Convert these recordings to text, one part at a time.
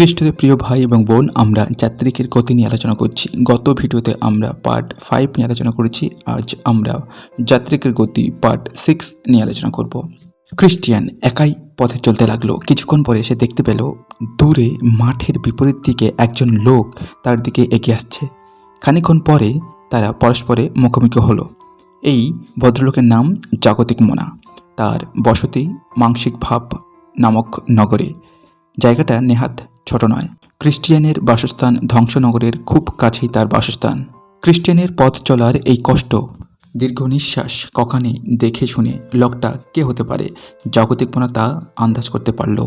খ্রিস্টদের প্রিয় ভাই এবং বোন, আমরা যাত্রিকের গতি নিয়ে আলোচনা করছি। গত ভিডিওতে আমরা পার্ট ফাইভ নিয়ে আলোচনা করেছি। আজ আমরা যাত্রিকের গতি পার্ট সিক্স নিয়ে আলোচনা করব। খ্রিস্টিয়ান একাই পথে চলতে লাগল। কিছুক্ষণ পরে সে দেখতে পেল, দূরে মাঠের বিপরীত দিকে একজন লোক তার দিকে এগিয়ে আসছে। খানিকক্ষণ পরে তারা পরস্পরে মুখোমুখি হলো। এই ভদ্রলোকের নাম জাগতিক মোনা। তার বসতি মাংসিক ভাব নামক নগরে। জায়গাটা নেহাত ছোট নয়। খ্রিস্টিয়ানের বাসস্থান ধ্বংসনগরের খুব কাছেই তার বাসস্থান। খ্রিস্টিয়ানের পথ চলার এই কষ্ট, দীর্ঘ নিঃশ্বাস কখানে দেখে শুনে লোকটা কে হতে পারে? জাগতিকপনা তা আন্দাজ করতে পারল।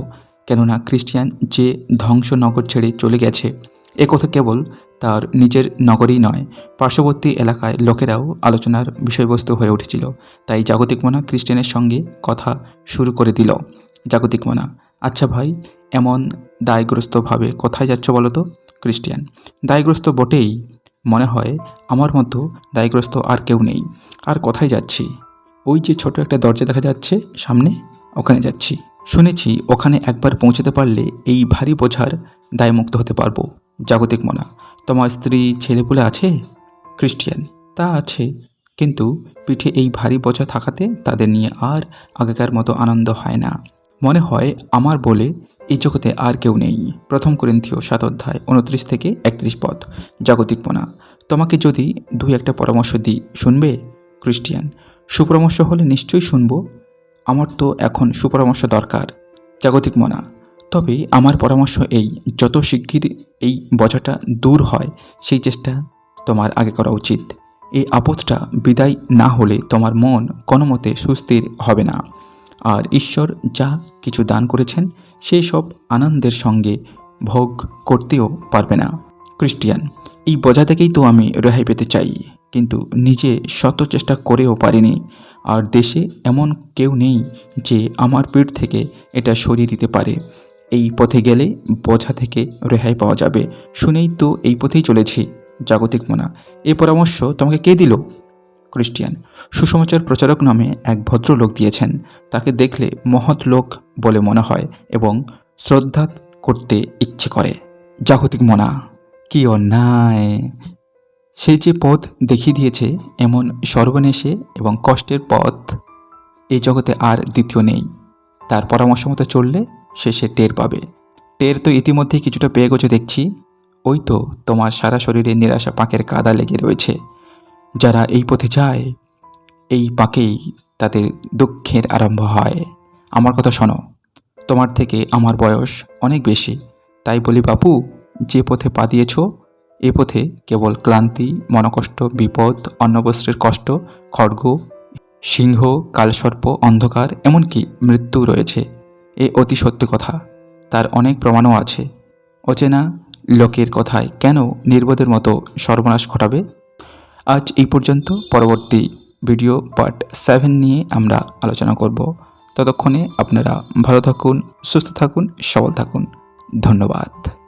কেননা খ্রিস্টিয়ান যে ধ্বংসনগর ছেড়ে চলে গেছে, এ কথা কেবল তার নিজের নগরই নয়, পার্শ্ববর্তী এলাকায় লোকেরাও আলোচনার বিষয়বস্তু হয়ে উঠেছিল। তাই জাগতিক মনা খ্রিস্টিয়ানের সঙ্গে কথা শুরু করে দিল। জাগতিক মনা আচ্ছা ভাই, এমন দায়গ্রস্তভাবে কোথায় যাচ্ছ বলো তো খ্রিস্টিয়ান দায়গ্রস্ত বটেই। মনে হয় আমার মতো দায়গ্রস্ত আর কেউ নেই। আর কোথায় যাচ্ছি? ওই যে ছোট একটা দরজা দেখা যাচ্ছে সামনে, ওখানে যাচ্ছি। শুনেছি ওখানে একবার পৌঁছতে পারলে এই ভারী বোঝার দায়মুক্ত হতে পারব, জাগতিক মনা। তোমার স্ত্রী, ছেলেপুলে আছে? খ্রিস্টিয়ান তা আছে। কিন্তু পিঠে এই ভারী বোঝা থাকাতে তাদের নিয়ে আর আগেকার মতো আনন্দ হয় না। মনে হয় আমার বলে এই জগতে আর কেউ নেই। প্রথম করিন্থীয় সাত অধ্যায় উনত্রিশ থেকে একত্রিশ পদ। জাগতিক মনা, তোমাকে যদি দুই একটা পরামর্শ দিই, শুনবে? খ্রিস্টিয়ান সুপরামর্শ হলে নিশ্চয়ই শুনব। আমার তো এখন সুপরামর্শ দরকার। জাগতিক মনা, তবে আমার পরামর্শ এই, যত শিগগির এই বোঝাটা দূর হয়, সেই চেষ্টা তোমার আগে করা উচিত। এই আপদটা বিদায় না হলে তোমার মন কোনো মতে সুস্থির হবে না। আর ঈশ্বর যা কিছু দান করেছেন, সেই সব আনন্দের সঙ্গে ভোগ করতেও পারবে না। খ্রিস্টিয়ান, এই বোঝা থেকেই তো আমি রেহাই পেতে চাই, কিন্তু নিজে শত চেষ্টা করেও পারিনি। আর দেশে এমন কেউ নেই যে আমার পিঠ থেকে এটা সরিয়ে দিতে পারে। এই পথে গেলে বোঝা থেকে রেহাই পাওয়া যাবে। শুনেই তো এই পথেই চলেছি, জাগতিক মনা। এই পরামর্শ তোমাকে কে দিল? খ্রিস্টিয়ান। সুসমাচার প্রচারক নামে এক ভদ্রলোক দিয়েছেন। তাকে দেখলে মহৎ লোক বলে মনে হয় এবং শ্রদ্ধা করতে ইচ্ছে করে। জাগতিক মনা, কি অন্যায়। সে যে পথ দেখিয়ে দিয়েছে, এমন সর্বনেশে এবং কষ্টের পথ এই জগতে আর দ্বিতীয় নেই। তার পরামর্শ মতো চললে সে সে টের পাবে। টের তো ইতিমধ্যেই কিছুটা পেয়ে গেছো দেখছি। ওই তো তোমার সারা শরীরে নিরাশা পাকের কাদা লেগে রয়েছে। যারা এই পথে যায়, এই পাকেই তাদের দুঃখের আরম্ভ হয়। আমার কথা শোনো, তোমার থেকে আমার বয়স অনেক বেশি। তাই বলি, বাপু, যে পথে পা দিয়েছ, এ পথে কেবল ক্লান্তি, মনকষ্ট, বিপদ, অন্নবস্ত্রের কষ্ট, খড়গ, সিংহ, কালসর্প, অন্ধকার, এমনকি মৃত্যু রয়েছে। এ অতি সত্যি কথা। তার অনেক প্রমাণও আছে। অচেনা লোকের কথায় কেন নির্বোধের মতো সর্বনাশ ঘটাবে? আজ এই পর্যন্ত। পরবর্তী ভিডিও পার্ট সেভেন নিয়ে আমরা আলোচনা করব। ততক্ষণে আপনারা ভালো থাকুন, সুস্থ থাকুন, সবল থাকুন। ধন্যবাদ।